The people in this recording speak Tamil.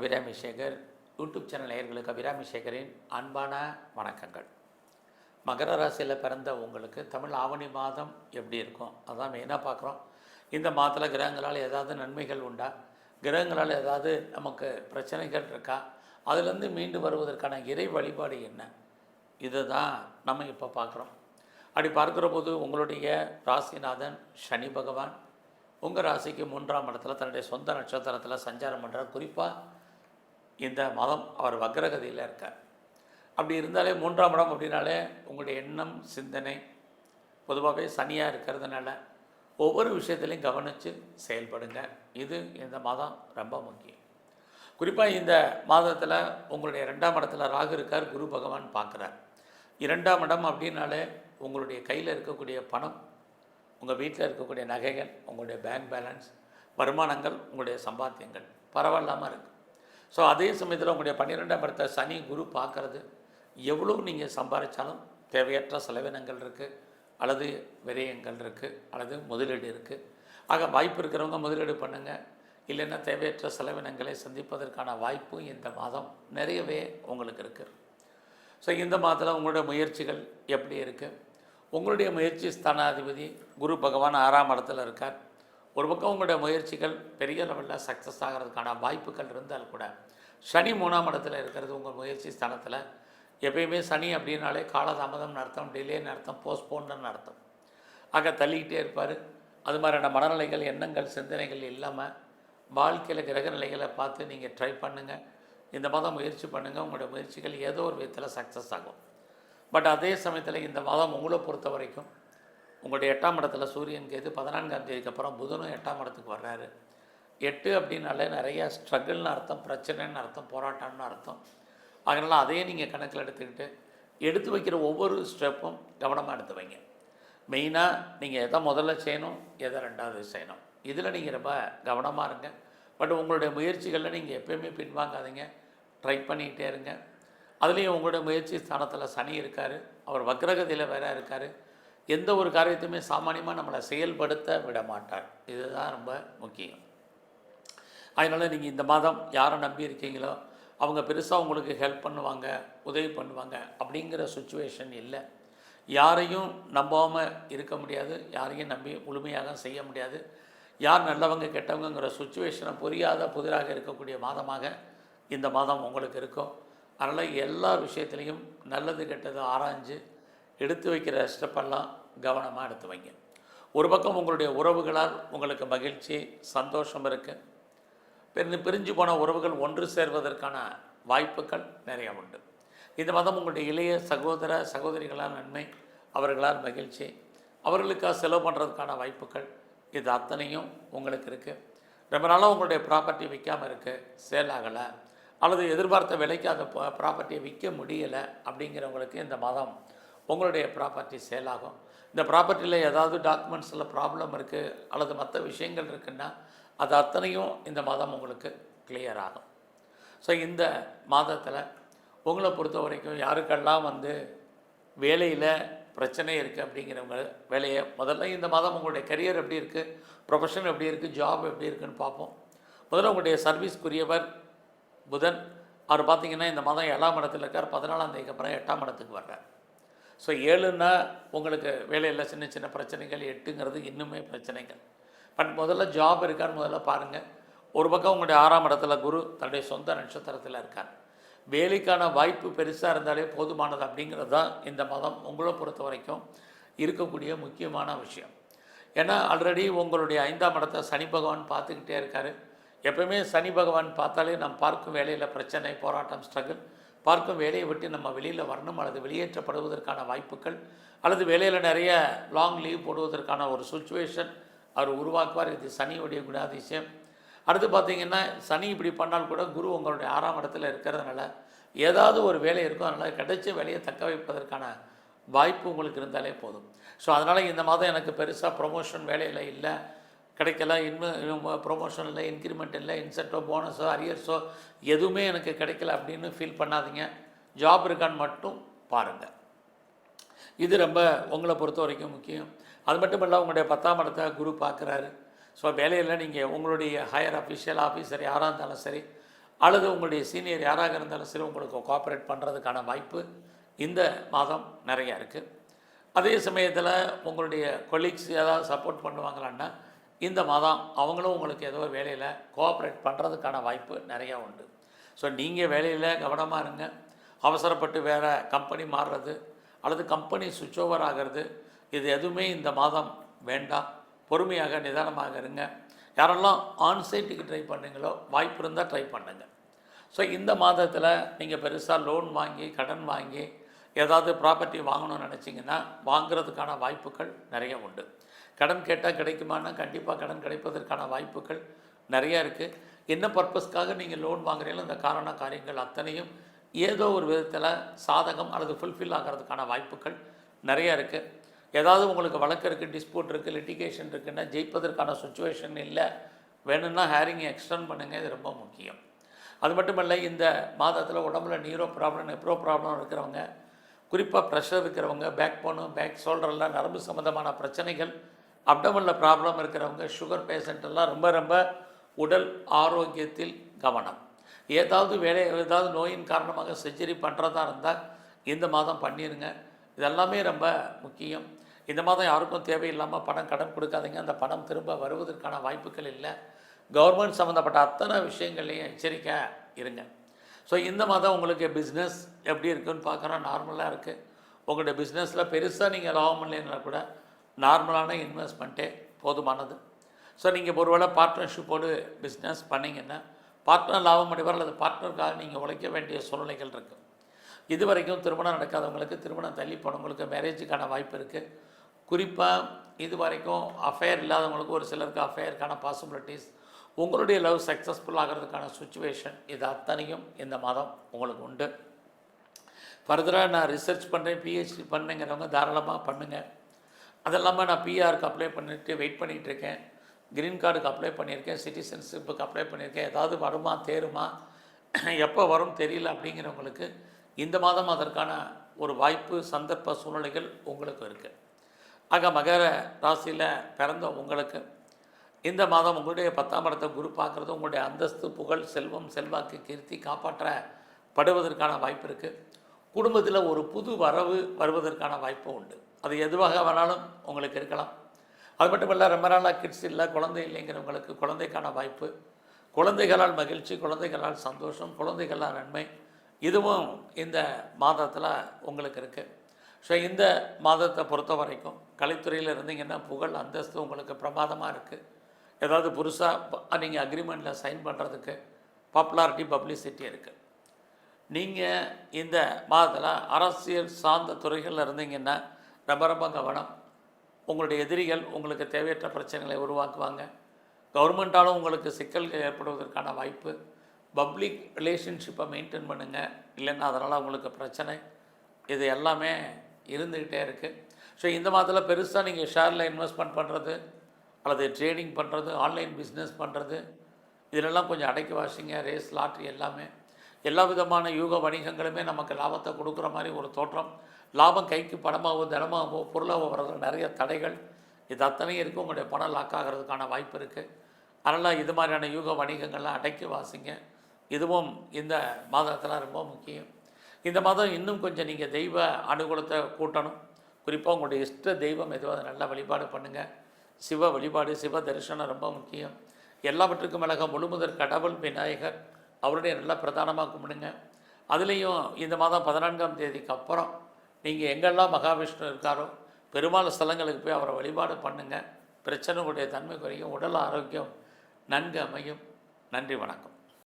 அபிராமி சேகர் யூடியூப் சேனல் நேயர்களுக்கு அபிராமி சேகரின் அன்பான வணக்கங்கள். மகர ராசியில் பிறந்த உங்களுக்கு தமிழ் ஆவணி மாதம் எப்படி இருக்கும்? அதான் மெயினாக பார்க்குறோம். இந்த மாதத்தில் கிரகங்களால் ஏதாவது நன்மைகள் உண்டா? கிரகங்களால் ஏதாவது நமக்கு பிரச்சனைகள் இருக்கா? அதுலேருந்து மீண்டு வருவதற்கான இறை வழிபாடு என்ன? இதுதான் நம்ம இப்போ பார்க்குறோம். அப்படி பார்க்குற போது உங்களுடைய ராசிநாதன் சனி பகவான் உங்கள் ராசிக்கு மூன்றாம் இடத்துல தன்னுடைய சொந்த நட்சத்திரத்தில் சஞ்சாரம் பண்ணுறார் குறிப்பாக இந்த மதம் அவர் வக்ரகதியில் இருக்கார். அப்படி இருந்தாலே மூன்றாம் இடம் அப்படின்னாலே உங்களுடைய எண்ணம் சிந்தனை பொதுவாகவே சனியாக இருக்கிறதுனால ஒவ்வொரு விஷயத்துலையும் கவனித்து செயல்படுங்க. இது இந்த மாதம் ரொம்ப முக்கியம். குறிப்பாக இந்த மாதத்தில் உங்களுடைய ரெண்டாம் இடத்துல ராகு இருக்கார் குரு பகவான் பார்க்குறார். இரண்டாம் இடம் அப்படின்னாலே உங்களுடைய கையில் இருக்கக்கூடிய பணம் உங்கள் வீட்டில் இருக்கக்கூடிய நகைகள் உங்களுடைய பேங்க் பேலன்ஸ் வருமானங்கள் உங்களுடைய சம்பாத்தியங்கள். பரவாயில்லாமல் இருக்குது ஸோ அதே சமயத்தில் உங்களுடைய பன்னிரெண்டாம் இடத்தை சனி குரு பார்க்குறது எவ்வளோ நீங்கள் சம்பாதிச்சாலும் தேவையற்ற செலவினங்கள் இருக்குது அல்லது விரயங்கள் இருக்குது அல்லது முதலீடு இருக்குது ஆக வாய்ப்பு இருக்கிறவங்க முதலீடு பண்ணுங்கள் இல்லைன்னா தேவையற்ற செலவினங்களை சந்திப்பதற்கான வாய்ப்பு இந்த மாதம் நிறையவே உங்களுக்கு இருக்குது ஸோ இந்த மாதத்தில் உங்களுடைய முயற்சிகள் எப்படி இருக்குது உங்களுடைய முயற்சி ஸ்தானாதிபதி குரு பகவான் ஆறாம் இடத்துல இருக்கார். ஒரு பக்கம் உங்களுடைய முயற்சிகள் பெரிய லெவலில் சக்ஸஸ் ஆகிறதுக்கான வாய்ப்புகள் இருந்தால் கூட சனி மூணாம் இடத்துல இருக்கிறது உங்கள் முயற்சி ஸ்தானத்தில். எப்பயுமே சனி அப்படின்னாலே காலதாமதம் அர்த்தம் டிலேன்னு அர்த்தம் போஸ்ட்போன்னு அர்த்தம். ஆக தள்ளிக்கிட்டே இருப்பார். அது மாதிரியான மனநிலைகள் எண்ணங்கள் சிந்தனைகள் இல்லாமல் வாழ்க்கையில் கிரக நிலைகளை பார்த்து நீங்கள் ட்ரை பண்ணுங்கள் இந்த மாதம் முயற்சி பண்ணுங்கள் உங்களுடைய முயற்சிகள் ஏதோ ஒரு விதத்தில் சக்ஸஸ் ஆகும். பட் அதே சமயத்தில் இந்த மாதம் உங்களை பொறுத்த வரைக்கும் உங்களுடைய எட்டாம் இடத்துல சூரியன் கேது பதினான்காம் தேதிக்கு அப்புறம் புதனும் எட்டாம் இடத்துக்கு வர்றாரு. எட்டு அப்படின்னாலே நிறையா ஸ்ட்ரகிள்னு அர்த்தம் பிரச்சனைன்னு அர்த்தம் போராட்டம்னு அர்த்தம். அதனால் அதையே நீங்கள் கணக்கில் எடுத்துக்கிட்டு எடுத்து வைக்கிற ஒவ்வொரு ஸ்டெப்பும் கவனமாக எடுத்து வைங்க. மெயினாக நீங்கள் எதை முதல்ல செய்யணும் எதை ரெண்டாவது செய்யணும். இதில் நீங்கள் ரொம்ப கவனமாக இருங்க. பட் உங்களுடைய முயற்சிகளில் நீங்கள் எப்பயுமே பின்வாங்காதீங்க. ட்ரை பண்ணிக்கிட்டே இருங்க. அதுலேயும் உங்களுடைய முயற்சி ஸ்தானத்தில் சனி இருக்கார். அவர் வக்ரகதியில் வேற இருக்கார். எந்த ஒரு காரியத்தையுமே சாமானியமாக நம்மளை செயல்படுத்த விட மாட்டார் இதுதான் ரொம்ப முக்கியம். அதனால் நீங்கள் இந்த மாதம் யாரை நம்பி இருக்கீங்களோ அவங்க பெருசாக உங்களுக்கு ஹெல்ப் பண்ணுவாங்க உதவி பண்ணுவாங்க அப்படிங்கிற சுச்சுவேஷன் இல்லை. யாரையும் நம்பாமல் இருக்க முடியாது. யாரையும் நம்பி முழுமையாக செய்ய முடியாது. யார் நல்லவங்க கெட்டவங்கிற சுச்சுவேஷனை புரியாத புதிராக இருக்கக்கூடிய மாதமாக இந்த மாதம் உங்களுக்கு இருக்கும். அதனால் எல்லா விஷயத்துலேயும் நல்லது கெட்டது ஆராய்ஞ்சு எடுத்து வைக்கிற ஸ்டெப்பெல்லாம் கவனமாக எடுத்து வைங்க. ஒரு பக்கம் உங்களுடைய உறவுகளால் உங்களுக்கு மகிழ்ச்சி சந்தோஷம் இருக்குது பிரிந்து பிரிஞ்சு போன உறவுகள் ஒன்று சேர்வதற்கான வாய்ப்புகள் நிறைய உண்டு. இந்த மதம் உங்களுடைய இளைய சகோதர சகோதரிகளால் நன்மை அவர்களால் மகிழ்ச்சி அவர்களுக்காக செலவு பண்ணுறதுக்கான வாய்ப்புகள் இது அத்தனையும் உங்களுக்கு இருக்குது ரொம்ப நாளாக உங்களுடைய ப்ராப்பர்ட்டி விற்காமல் இருக்குது சேல் ஆகலை அல்லது எதிர்பார்த்த விலைக்கு அந்த ப்ராப்பர்ட்டியை விற்க முடியலை அப்படிங்கிறவங்களுக்கு இந்த மதம் உங்களுடைய ப்ராப்பர்ட்டி சேல் ஆகும். இந்த ப்ராப்பர்ட்டியில் ஏதாவது டாக்குமெண்ட்ஸில் ப்ராப்ளம் இருக்குது அல்லது மற்ற விஷயங்கள் இருக்குன்னா அது அத்தனையும் இந்த மாதம் உங்களுக்கு கிளியர் ஆகும். ஸோ இந்த மாதத்தில் உங்களை பொறுத்த வரைக்கும் யாருக்கெல்லாம் வந்து வேலையில் பிரச்சனை இருக்குது அப்படிங்கிறவங்க வேலையை முதல்ல இந்த மாதம் உங்களுடைய கரியர் எப்படி இருக்குது ப்ரொஃபஷன் எப்படி இருக்குது ஜாப் எப்படி இருக்குதுன்னு பார்ப்போம். முதல்ல உங்களுடைய சர்வீஸ்க்குரியவர் புதன். அவர் பார்த்தீங்கன்னா இந்த மாதம் ஏழாம் இடத்துல இருக்கார். பதினாலாம் தேதிக்கு அப்புறம் எட்டாம் இடத்துக்கு வர்றார். ஸோ ஏழுன்னா உங்களுக்கு வேலையில் சின்ன சின்ன பிரச்சனைகள் எட்டுங்கிறது இன்னுமே பிரச்சனைகள். பட் முதல்ல ஜாப் இருக்கான்னு முதல்ல பாருங்கள் ஒரு பக்கம் உங்களுடைய ஆறாம் இடத்துல குரு தன்னுடைய சொந்த நட்சத்திரத்தில் இருக்கார். வேலைக்கான வாய்ப்பு பெருசாக இருந்தாலே போதுமானது அப்படிங்கிறது தான் இந்த மதம் உங்களை பொறுத்த வரைக்கும் இருக்கக்கூடிய முக்கியமான விஷயம். ஏன்னா ஆல்ரெடி உங்களுடைய ஐந்தாம் இடத்தை சனி பகவான் பார்த்துக்கிட்டே இருக்கார். எப்பவுமே சனி பகவான் பார்த்தாலே நாம் பார்க்கும் வேலையில் பிரச்சனை போராட்டம் ஸ்ட்ரகிள் பார்க்கும் வேலையை விட்டு நம்ம வெளியில் வரணும் அல்லது வெளியேற்றப்படுவதற்கான வாய்ப்புகள் அல்லது வேலையில் நிறைய லாங் லீவ் போடுவதற்கான ஒரு சுச்சுவேஷன் அவர் உருவாக்குவார். இது சனியுடைய குணாதிசயம். அடுத்து பார்த்தீங்கன்னா சனி இப்படி பண்ணால் கூட குரு உங்களுடைய ஆறாம் இடத்துல இருக்கிறதுனால ஏதாவது ஒரு வேலை இருக்கும். அதனால் கிடைச்ச வேலையை தக்க வைப்பதற்கான வாய்ப்பு உங்களுக்கு இருந்தாலே போதும். ஸோ அதனால் இந்த மாதம் எனக்கு பெருசாக ப்ரொமோஷன் வேலையில் இல்லை. கிடைக்கல இன்னும் ப்ரொமோஷன் இல்லை இன்க்ரிமெண்ட் இல்லை இன்சென்டோ போனஸோ அரியர்ஸோ எதுவுமே எனக்கு கிடைக்கல அப்படின்னு ஃபீல் பண்ணாதீங்க. ஜாப் இருக்கான்னு மட்டும் பாருங்கள் இது ரொம்ப உங்களை பொறுத்த வரைக்கும் முக்கியம். அது மட்டும் இல்லை உங்களுடைய பத்தாம் இடத்தை குரு பார்க்குறாரு. ஸோ வேலையில் நீங்கள் உங்களுடைய ஹையர் அஃபிஷியல் ஆஃபீஸர் யாராக இருந்தாலும் சரி அல்லது உங்களுடைய சீனியர் யாராக இருந்தாலும் சரி உங்களுக்கு கோஆப்ரேட் பண்ணுறதுக்கான வாய்ப்பு இந்த மாதம் நிறையா இருக்குது அதே சமயத்தில் உங்களுடைய கொலீக்ஸ் ஏதாவது சப்போர்ட் பண்ணுவாங்களான்னா இந்த மாதம் அவங்களும் உங்களுக்கு ஏதோ வேலையில் கோஆப்ரேட் பண்ணுறதுக்கான வாய்ப்பு நிறையா உண்டு. ஸோ நீங்கள் வேலையில் கவனமாக இருங்க. அவசரப்பட்டு வேறு கம்பெனி மாறுறது அல்லது கம்பெனி சுவிட்ச் ஓவர் ஆகிறது இது எதுவுமே இந்த மாதம் வேண்டாம். பொறுமையாக நிதானமாக இருங்க. யாரெல்லாம் ஆன்சைட்டுக்கு ட்ரை பண்ணுங்களோ வாய்ப்பு இருந்தால் ட்ரை பண்ணுங்கள் ஸோ இந்த மாதத்தில் நீங்கள் பெருசாக லோன் வாங்கி கடன் வாங்கி ஏதாவது ப்ராப்பர்ட்டி வாங்கணும்னு நினச்சிங்கன்னா வாங்குறதுக்கான வாய்ப்புகள் நிறைய உண்டு. கடன் கேட்டால் கிடைக்குமானா கண்டிப்பாக கடன் கிடைப்பதற்கான வாய்ப்புகள் நிறையா இருக்குது என்ன பர்பஸ்க்காக நீங்கள் லோன் வாங்குறீங்களோ இந்த காரண காரியங்கள் அத்தனையும் ஏதோ ஒரு விதத்தில் சாதகம் அல்லது ஃபுல்ஃபில் ஆகிறதுக்கான வாய்ப்புகள் நிறையா இருக்குது ஏதாவது உங்களுக்கு வழக்கு இருக்குது டிஸ்பியூட் இருக்குது லிட்டிகேஷன் இருக்குன்னா ஜெயிப்பதற்கான சுச்சுவேஷன் இல்லை. வேணும்னா ஹேரிங்கை எக்ஸ்டெண்ட் பண்ணுங்கள் இது ரொம்ப முக்கியம். அது மட்டும் இல்லை இந்த மாதத்தில் உடம்புல நீரோ ப்ராப்ளம் நெப்ரோ ப்ராப்ளம் இருக்கிறவங்க குறிப்பாக ப்ரெஷர் இருக்கிறவங்க பேக் போனு பேக் ஷோல்டர்லாம் நரம்பு சம்மந்தமான பிரச்சனைகள் அப்டமனில் ப்ராப்ளம் இருக்கிறவங்க சுகர் பேஷண்ட்டெல்லாம் ரொம்ப ரொம்ப உடல் ஆரோக்கியத்தில் கவனம். ஏதாவது வேலை ஏதாவது நோயின் காரணமாக சர்ஜரி பண்ணுறதா இருந்தால் இந்த மாதம் பண்ணிடுங்க இதெல்லாமே ரொம்ப முக்கியம். இந்த மாதம் யாருக்கும் தேவையில்லாமல் பணம் கடன் கொடுக்காதீங்க. அந்த பணம் திரும்ப வருவதற்கான வாய்ப்புகள் இல்லை. கவர்மெண்ட் சம்மந்தப்பட்ட அத்தனை விஷயங்கள்லையும் எச்சரிக்கை இருங்க. ஸோ இந்த மாதம் உங்களுக்கு பிஸ்னஸ் எப்படி இருக்குன்னு பார்க்குறோம் நார்மலாக இருக்குது உங்களுடைய பிஸ்னஸில் பெருசாக நீங்கள் லாபம் இல்லைன்னா கூட நார்மலான இன்வெஸ்ட்மெண்ட்டே போதுமானது. ஸோ நீங்கள் ஒருவேளை பார்ட்னர்ஷிப்போடு பிஸ்னஸ் பண்ணிங்கன்னா பார்ட்னர் லாபம் அடைவார் அல்லது பார்ட்னருக்காக நீங்கள் உழைக்க வேண்டிய சூழ்நிலைகள் இருக்குது இது வரைக்கும் திருமணம் நடக்காதவங்களுக்கு திருமணம் தள்ளி போனவங்களுக்கு மேரேஜுக்கான வாய்ப்பு இருக்குது குறிப்பாக இது வரைக்கும் அஃபேர் இல்லாதவங்களுக்கு ஒரு சிலருக்கு அஃபேருக்கான பாசிபிலிட்டிஸ் உங்களுடைய லவ் சக்ஸஸ்ஃபுல் ஆகிறதுக்கான சுச்சுவேஷன் இது அத்தனையும் இந்த மாதம் உங்களுக்கு உண்டு. ஃபர்தராக நான் ரிசர்ச் பண்ணுறேன் பிஹெச்டி பண்ணுங்கிறவங்க தாராளமாக பண்ணுங்கள் அது இல்லாமல் நான் பிஆருக்கு அப்ளை பண்ணிட்டு வெயிட் பண்ணிகிட்டு இருக்கேன் க்ரீன் கார்டுக்கு அப்ளை பண்ணியிருக்கேன். சிட்டிசன்ஷிப்புக்கு அப்ளை பண்ணியிருக்கேன். ஏதாவது வருமா தேருமா? எப்போ வரும் தெரியல அப்படிங்கிறவங்களுக்கு இந்த மாதம் அதற்கான ஒரு வாய்ப்பு சந்தர்ப்ப சூழ்நிலைகள் உங்களுக்கு இருக்குது ஆக மகர ராசியில் பிறந்த உங்களுக்கு இந்த மாதம் உங்களுடைய பத்தாம் இடத்தை குரு பார்க்குறது உங்களுடைய அந்தஸ்து புகழ் செல்வம் செல்வாக்கு கீர்த்தி காப்பாற்றப்படுவதற்கான வாய்ப்பு இருக்குது குடும்பத்தில் ஒரு புது வரவு வருவதற்கான வாய்ப்பும் உண்டு. அது எதுவாக வேணாலும் உங்களுக்கு இருக்கலாம். அது மட்டும் இல்லை ரொம்ப நாளாக கிட்ஸ் இல்லை குழந்தை இல்லைங்கிறவங்களுக்கு குழந்தைக்கான வாய்ப்பு. குழந்தைகளால் மகிழ்ச்சி குழந்தைகளால் சந்தோஷம் குழந்தைகளால் நன்மை இதுவும் இந்த மாதத்தில் உங்களுக்கு இருக்குது ஸோ இந்த மாதத்தை பொறுத்த வரைக்கும் கலைத்துறையில் இருந்தீங்கன்னா புகழ் அந்தஸ்து உங்களுக்கு பிரமாதமாக இருக்குது ஏதாவது புதுசாக நீங்கள் அக்ரிமெண்ட்டில் சைன் பண்ணுறதுக்கு பாப்புலாரிட்டி பப்ளிசிட்டி இருக்குது நீங்கள் இந்த மாதத்தில் அரசியல் சார்ந்த துறைகளில் இருந்தீங்கன்னா ரொம்ப ரொம்ப கவனம். உங்களுடைய எதிரிகள் உங்களுக்கு தேவையற்ற பிரச்சனைகளை உருவாக்குவாங்க. கவர்மெண்ட்டாலும் உங்களுக்கு சிக்கல்கள் ஏற்படுவதற்கான வாய்ப்பு. பப்ளிக் ரிலேஷன்ஷிப்பை மெயின்டைன் பண்ணுங்கள் இல்லைன்னா அதனால் உங்களுக்கு பிரச்சனை. இது எல்லாமே இருந்துக்கிட்டே இருக்குது ஸோ இந்த மாதத்தில் பெருசாக நீங்கள் ஷேரில் இன்வெஸ்ட்மெண்ட் பண்ணுறது அல்லது ட்ரேடிங் பண்ணுறது ஆன்லைன் பிஸ்னஸ் பண்ணுறது இதிலெல்லாம் கொஞ்சம் அடைக்கி வாசிங்க. ரேஸ் லாட்ரி எல்லாமே. எல்லா விதமான யூக வணிகங்களுமே நமக்கு லாபத்தை கொடுக்குற மாதிரி ஒரு தோற்றம். லாபம் கைக்கு பணமாகவோ தனமாகவோ பொருளாகவோ வர்றதுல நிறைய தடைகள். இது அத்தனையும் இருக்குது உங்களுடைய பணம் லாக் ஆகிறதுக்கான வாய்ப்பு இருக்குது அதனால் இது மாதிரியான யூக வணிகங்கள்லாம் அடக்கி வாசிங்க. இதுவும் இந்த மாதத்தில் ரொம்ப முக்கியம். இந்த மாதம் இன்னும் கொஞ்சம் நீங்கள் தெய்வ அனுகூலத்தை கூட்டணும். குறிப்பாக உங்களுடைய இஷ்ட தெய்வம் எதுவாக அதை நல்லா வழிபாடு பண்ணுங்கள் சிவ வழிபாடு சிவ தரிசனம் ரொம்ப முக்கியம். எல்லாவற்றுக்கும் மேலாக முழுமுதற் கடவுள் விநாயகர் அவருடைய நல்லா பிரதானமாக கும்பிடுங்க. அதுலேயும் இந்த மாதம் பதினான்காம் தேதிக்கு அப்புறம் நீங்கள் எங்கெல்லாம் மகாவிஷ்ணு இருக்காரோ பெருமாள் ஸ்தலங்களுக்கு போய் அவரை வழிபாடு பண்ணுங்கள் பிரச்சனைகளுடைய தன்மை குறையும் உடல் ஆரோக்கியம் நன்கு அமையும். நன்றி வணக்கம்.